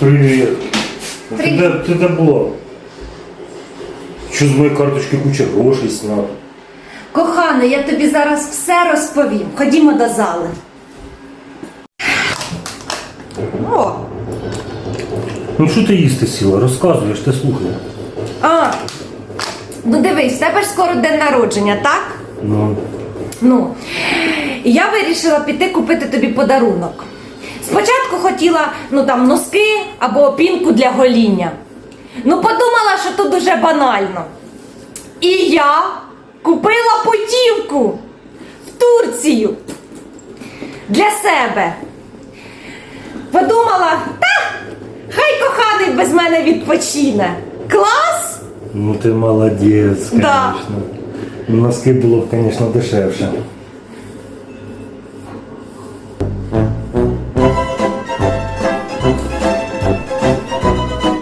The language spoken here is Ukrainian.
Привіт. А Ти Привіт. де, ти де була? Що з моєї карточки куча грошей сняла? Коханий, я тобі зараз все розповім. Ходімо до зали. О, Ну що ти їсти сіла? Розказуєш, ти слухай. а, ну дивись, в тебе ж скоро день народження, так? Ну. Ну, і я вирішила піти купити тобі подарунок. Спочатку хотіла ну там носки або опінку для гоління. Ну, подумала, що то дуже банально. І я купила путівку в Турцію для себе. Подумала, та хай коханий без мене відпочине. Клас! Ну ти молодець, звісно. Да. Носки було б, звісно, дешевше.